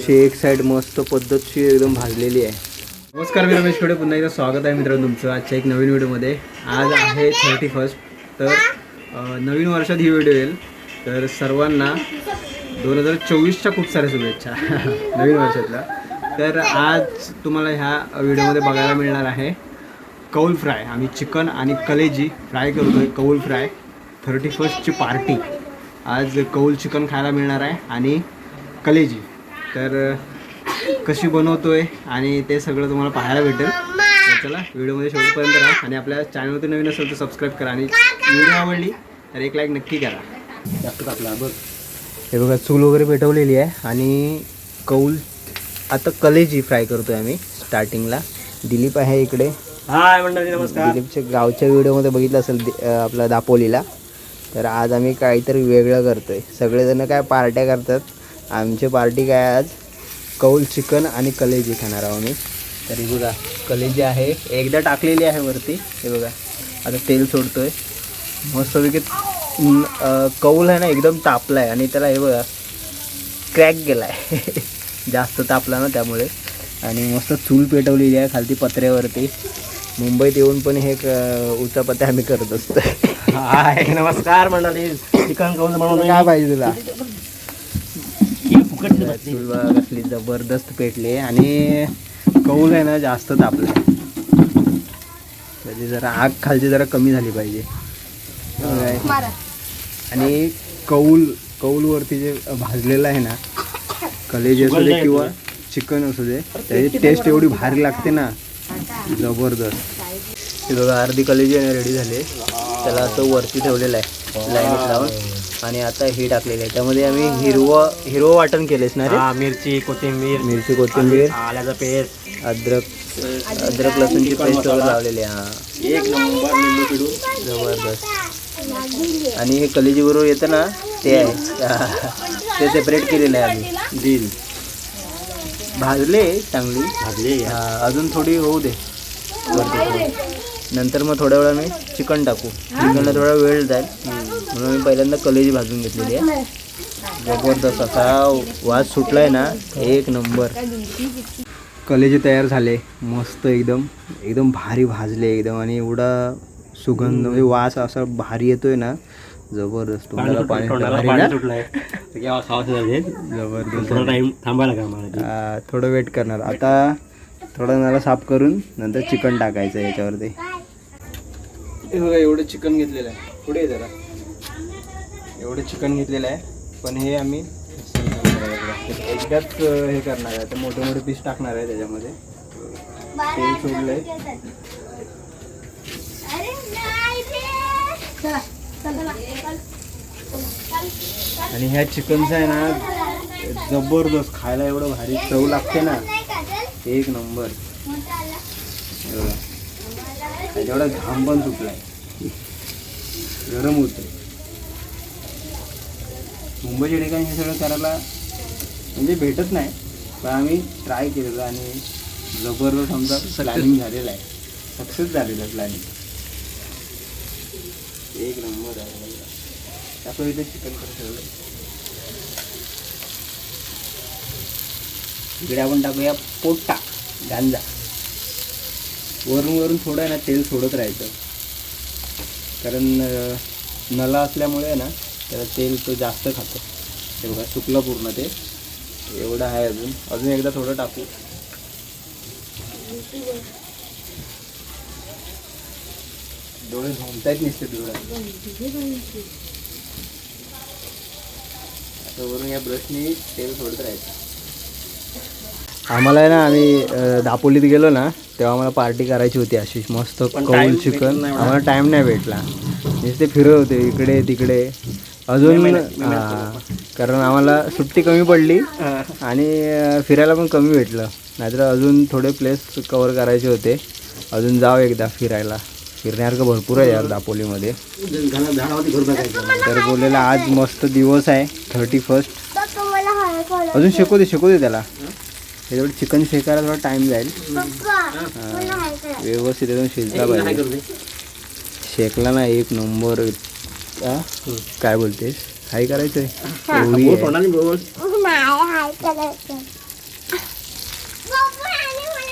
अशी एक साईड मस्त पद्धतशीर एकदम भाजलेली आहे. नमस्कार मी रमेश खोडे. पुन्हा एकदा स्वागत आहे मित्रांनो तुमचं आजच्या एक नवीन व्हिडिओमध्ये. आज आहे थर्टी फर्स्ट तर नवीन वर्षात ही व्हिडिओ येईल. तर सर्वांना दोन हजार चोवीसच्या खूप साऱ्या शुभेच्छा. नवीन वर्षातल्या. तर आज तुम्हाला ह्या व्हिडिओमध्ये बघायला मिळणार आहे कौल फ्राय. आम्ही चिकन आणि कलेजी फ्राय करतोय कौल फ्राय. थर्टी फर्स्टची पार्टी आज कौल चिकन खायला मिळणार आहे आणि कलेजी. तर कशी बनवतोय आणि ते सगळं तुम्हाला पाहायला भेटेल. तर चला व्हिडिओमध्ये शेवटपर्यंत राहा आणि आपल्या चॅनलवरती नवीन असेल तर सबस्क्राईब करा आणि व्हिडिओ आवडली तर एक लाईक नक्की करा. जास्त टाकला बघ. हे बघा चूल वगैरे पेटवलेली आहे आणि कौल आता कलेजी फ्राय करतोय आम्ही स्टार्टिंगला दिलीप आहे इकडे. हाय मंडळी नमस्कार. दिलीपच्या गावच्या व्हिडिओमध्ये बघितलं असेल आपला दापोलीला. तर आज आम्ही काहीतरी वेगळं करतोय. सगळेजण काय पार्ट्या करतात? आमची पार्टी काय आज? कौल चिकन आणि कलेजी खाणार आहोत आम्ही. तरी बघा कलेजी आहे. एकदा टाकलेली आहे वरती. हे बघा आता तेल सोडतोय. मस्तपैकी कौल आहे ना एकदम तापला आहे आणि त्याला हे बघा क्रॅक गेला आहे जास्त तापला ना त्यामुळे. आणि मस्त चूल पेटवलेली आहे खालती पत्र्यावरती. मुंबईत येऊन पण हे क- उचापत्या आम्ही करत असतो हाय नमस्कार मंडळी. चिकन करून बनवून काय पाहिजे तुला? बघा कसली जबरदस्त पेटली आणि कौल आहे ना जास्त तापलाय त्याची जरा आग खालची जरा कमी झाली पाहिजे. आणि कौल कौलवरती जे भाजलेलं आहे ना कलेजी असू दे किंवा चिकन असू दे त्याची टेस्ट एवढी भारी लागते ना. जबरदस्त. बघा अर्धी कलेजी आहे रेडी झाली. त्याला असं वरती ठेवलेलं आहे. लाईनीत लावून. आणि आता हे टाकलेलं आहे. त्यामध्ये आम्ही हिरवं हिरवं वाटण केलेस ना रे? हा मिरची कोथिंबीर. मिरची कोथिंबीर. आल्याचा पेस्ट. अद्रक अद्रक लसूणची पेस्ट वगैरे लावलेली आहे. हा. एक नंबर लिंबू जबरदस्त. आणि हे कलेजी बरोबर येतं ना ते आहे. ते सेपरेट केलेलं आहे आम्ही. दिल. भाजले चांगली. भाजले. हा, अजून थोडी होऊ दे. वरती थोडी. नंतर मग थोड्या वेळाने चिकन टाकू. चिकनला थोडा वेळ जाईल. म्हणून मी पहिल्यांदा कलेजी भाजून घेतलेली आहे. जबरदस्त असा वास सुटलाय ना एक नंबर. कलेजे तयार झाले. मस्त एकदम एकदम भारी भाजले एकदम आणि एवढा सुगंध म्हणजे वास असा भारी येतोय ना जबरदस्त. पाणी जबरदस्त. थोडा टाइम थांबायला का मला आ, थोडं वेट करणार. आता थोडं मला साफ करून नंतर चिकन टाकायचं आहे याच्यावरती. हे बघा एवढं चिकन घेतलेलं आहे. पुढे जरा. एवढं चिकन घेतलेलं आहे. पण हे आम्ही एकदाच हे करणार आहे. तर मोठे मोठे पीस टाकणार आहे त्याच्यामध्ये. तेल सोडलंय. आणि ह्या चिकनचं आहे ना जबरदस्त. खायला एवढं भारी चव लागते ना. एक नंबर. हे त्याच्यावर घाम पण सुटलाय. गरम होते मुंबईच्या ठिकाणी हे सगळं करायला म्हणजे भेटत नाही पण आम्ही ट्राय केलेलं आणि जबरदस्त आमचा प्लॅनिंग झालेलं आहे. सक्सेस झालेलं आहे प्लॅनिंग एक नंबर आहे. आपण इथे चिकन कसं ठेवलं इकडे आपण टाकूया पोटा गांजा. वरून वरून थोडं आहे ना तेल सोडत राहायचं. कारण नला असल्यामुळे आहे ना त्याला तेल तो जास्त खातो. ते बघा सुकलं पूर्ण ते. एवढं आहे अजून. अजून एकदा थोडं टाकू. डोळे झोमतायत नसते डोळ्यात आता वरून या ब्रशनी तेल सोडत राहायचं. आम्हाला आहे ना आम्ही दापोलीत गेलो ना तेव्हा आम्हाला पार्टी करायची होती अशी मस्त कौल चिकन. आम्हाला टाइम नाही भेटला. नुसते फिरत होते इकडे तिकडे. अजून हा, कारण आम्हाला सुट्टी कमी पडली आणि फिरायला पण कमी भेटलं. नाहीतर अजून थोडे प्लेस कवर करायचे होते. अजून जाऊ एकदा फिरायला. फिरण्यासारखं भरपूर आहे यार दापोलीमध्ये. तर बोललेला आज मस्त दिवस आहे थर्टी फर्स्ट अजून शिकू दे शिकू दे त्याला. त्याच्यावर चिकन शेकायला थोडा टाइम जाईल. व्यवस्थित एकदम शिजला पाहिजे. शेकला ना एक नंबर? काय बोलतेस? हाय करायचंय. हे.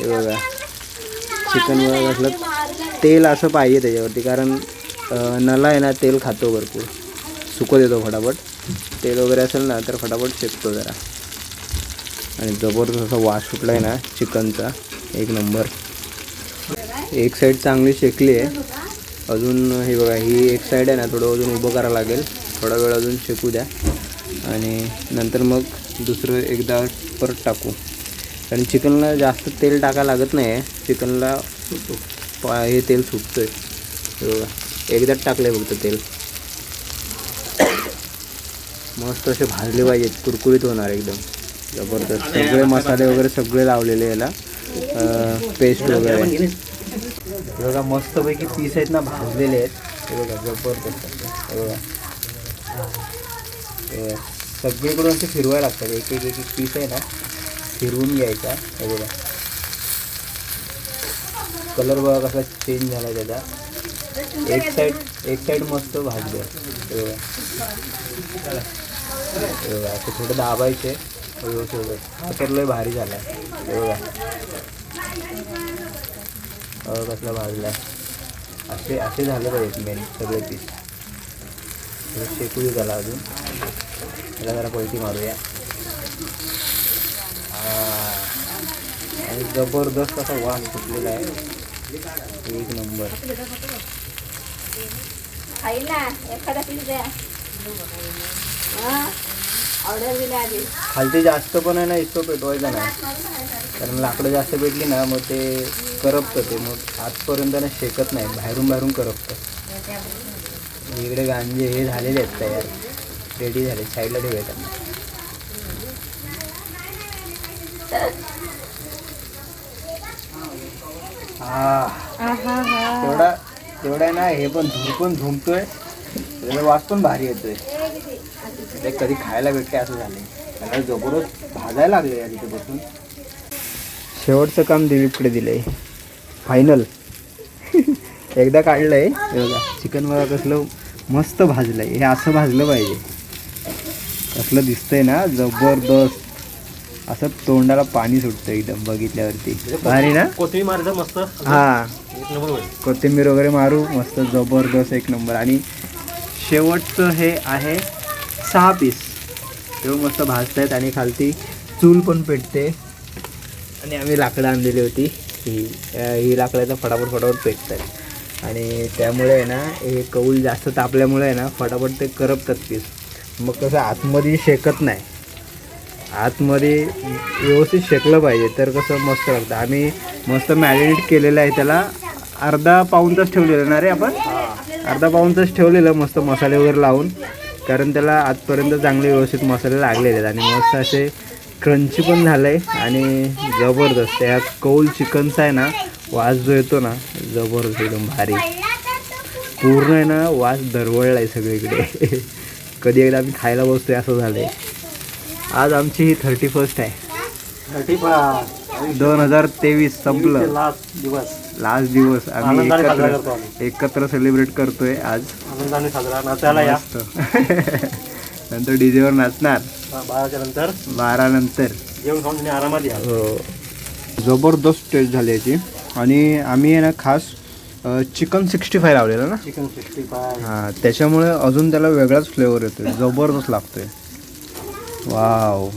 बघा. चिकन वगैरे असलं तेल असं पाहिजे त्याच्यावरती कारण नला आहे ना तेल खातो भरपूर. सुकत येतो फटाफट. तेल वगैरे असेल ना तर फटाफट शेकतो जरा. आणि जबरदस्त असा वास सुटला आहे ना चिकनचा. एक नंबर. एक साईड चांगली शेकली आहे. अजून हे बघा ही एक साईड आहे ना थोडं अजून उभं करावं लागेल. थोडा वेळ अजून शेकू द्या. आणि नंतर मग दुसरं एकदा परत टाकू. कारण चिकनला जास्त तेल टाकायला लागत नाही आहे चिकनला हे तेल सुटतं आहे बघा एकदाच टाकलं आहे फक्त तेल. मस्त असे भाजले पाहिजेत. कुरकुरीत होणार एकदम. जबरदस्त. सगळे मसाले वगैरे सगळे लावलेले याला. पेस्ट वगैरे. बघा मस्तपैकी पीस आहेत ना भाजलेले आहेत. हे बघा जबरदस्त. हे बघा. सगळीकडून असे फिरवायला लागतात. एक एक एक पीस आहे ना फिरवून घ्यायचा. हे बघा. कलर बघा कसा चेंज झाला त्याचा. एक साईड एक साईड मस्त भाजले. हे बघा. हे बघा असं थोडं दाबायचे. तर लय भारी झाला. बघा. कसला भाजला असे असे झाले पाहिजेत मेन सगळे पीस शेकू झाला अजून. त्याला जरा पैसे मारूया. आणि जबरदस्त असा वास सुटलेला आहे. एक नंबर. ना एखादा पीस द्या. खालती जास्त पण आहे ना इतकं पेटवायचं नाही. कारण लाकडं जास्त पेटली ना मग ते करपतं ते. मग आतपर्यंत ना शेकत नाही. बाहेरून बाहेरून करपतं. इकडे गांजे हे झालेले आहेत तयार. रेडी झाले. साईडला ठेवूया त्यांना. हा. तेवढा तेवढा ना हे पण धूर पण झुमतोय त्याचा वास पण भारी येतोय. ते कधी खायला भेटते असं झालंय. त्याला जबरदस्त भाजायला लागले या तिथे बसून शेवटचं काम दिलीपकडे दिलंय. फायनल एकदा काढलंय. हे बघा चिकन बघा कसलं मस्त भाजलंय. हे असं भाजलं पाहिजे. कसलं दिसतंय ना जबरदस्त. असं तोंडाला पाणी सुटतं एकदम बघितल्यावरती. भारी ना? कोथिंबीर मस्त. हा. कोथिंबीर वगैरे मारू मस्त जबरदस्त एक नंबर. आणि शेवटचं हे आहे सहा पीस. तेव्हा मस्त भाजत आहेत आणि खालती चूल पण पेटते. आणि आम्ही लाकडं आणलेली होती. ही ही लाकडाचं फटाफट फटाफट पेटतात आणि त्यामुळे आहे ना हे कौल जास्त तापल्यामुळे आहे ना फटाफट ते करपतात पीस. मग कसं आतमध्ये शेकत नाही. आतमध्ये व्यवस्थित शेकलं पाहिजे तर कसं मस्त लागतं. आम्ही मस्त मॅरिनेट केलेलं आहे त्याला. अर्धा पाऊन तास ठेवलेलं ना रे आपण? अर्धा पाऊन तास ठेवलेलं मस्त मसाले वगैरे लावून. कारण त्याला आजपर्यंत चांगले व्यवस्थित मसाले लागलेले आहेत आणि मस्त असे क्रंची पण झालं आहे आणि जबरदस्त. त्या कौल चिकनचा आहे ना वास जो येतो ना जबरदस्त एकदम भारी. पूर्ण आहे ना वास दरवळला आहे सगळीकडे. कधी एकदा आम्ही खायला बसतोय असं झालं आहे आज आमची ही थर्टी फर्स्ट आहे. थर्टी दोन हजार तेवीस संपलं. लास्ट दिवस. लास्ट दिवस आम्ही आनंदाने साजरा एकत्र करतो एकत्र सेलिब्रेट करतोय आज. आनंदाने साजरा नाचायला या. मस्त. नंतर डीजेवर नाचणार. बाराच्या नंतर. बारा नंतर जेवण खाऊन तुम्ही आरामात या. हो. जबरदस्त टेस्ट झाली याची. आणि आम्ही आहे ना खास चिकन सिक्स्टी फाय लावलेलं ना? चिकन सिक्स्टी फाय हां त्याच्यामुळे अजून त्याला वेगळाच फ्लेवर येतोय. जबरदस्त लागतोय. वाव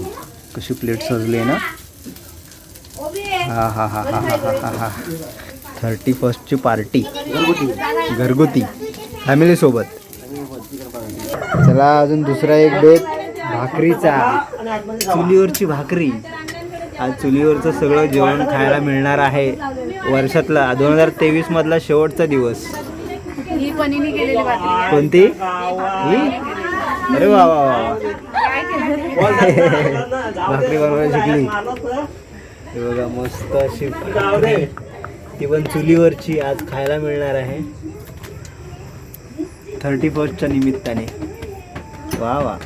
कशी प्लेट सजली आहे ना? हा हा हा हा हा हा हा हा थर्टी फर्स्टची पार्टी. घरगुती. फॅमिलीसोबत चला अजून दुसरा एक बेत. भाकरीचा. चुलीवरची भाकरी. आज चुलीवरचं सगळं जेवण खायला मिळणार आहे. वर्षातला दोन हजार तेवीस मधला शेवटचा दिवस. ही पनीने केलेली भाकरी कोणती? ही? अरे वा वा वा वा. भाकरी बनवायला शिकली. हे बघा मस्त अशी ती पण चुलीवरची आज खायला मिळणार आहे. थर्टी फर्स्टच्या निमित्ताने. वा वा.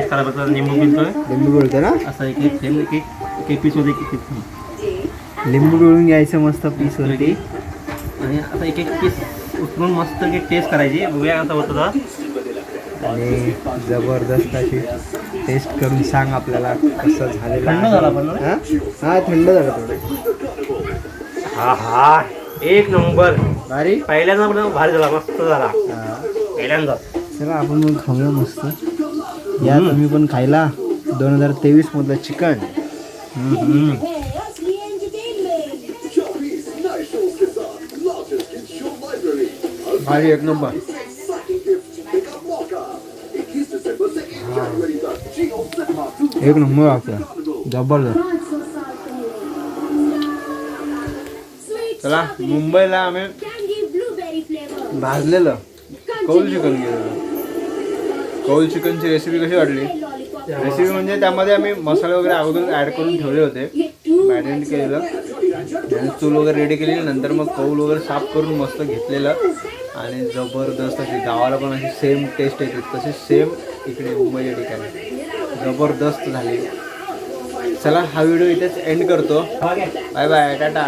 झाला बघा निंबू पिळतोय. लिंबू पिळतो ना? असं एक एक थेंब एक एक एक पीस होते एक एक थेंब लिंबू पिळून घ्यायचं मस्त पीस वरती. आणि आता एक एक पीस उचलून मस्त एक टेस्ट करायची. बघूया कसं होतं. आणि जबरदस्त अशी टेस्ट करून सांग आपल्याला कसं झालेलं थंड. झाला पण ना? हा? हा थंड झालं थोडं. हा हा. एक नंबर. भारी. पहिल्यांदा पण भारी झाला मस्त झाला. हा. पहिल्यांदा. चला आपण मग खाऊया मस्त. या तुम्ही पण खायला दोन हजार तेवीस मधलं चिकन. भारी एक नंबर. एक नंबर आपला. जबरदस्त. चला मुंबईला आम्ही भाजलेलं. कौल चिकन गेलेलं कौल चिकनची रेसिपी कशी वाटली रेसिपी म्हणजे त्यामध्ये आम्ही मसाले वगैरे अगोदर ॲड करून ठेवले होते. मॅरिनेट केलेलं. चूल वगैरे रेडी केली. नंतर मग कौल वगैरे साफ करून मस्त घेतलेलं. आणि जबरदस्त अशी गावाला पण अशी सेम टेस्ट येते. तशी सेम इकडे मुंबईच्या ठिकाणी. जबरदस्त झाली. चला हा व्हिडिओ इथेच एंड करतो. Bye bye Tata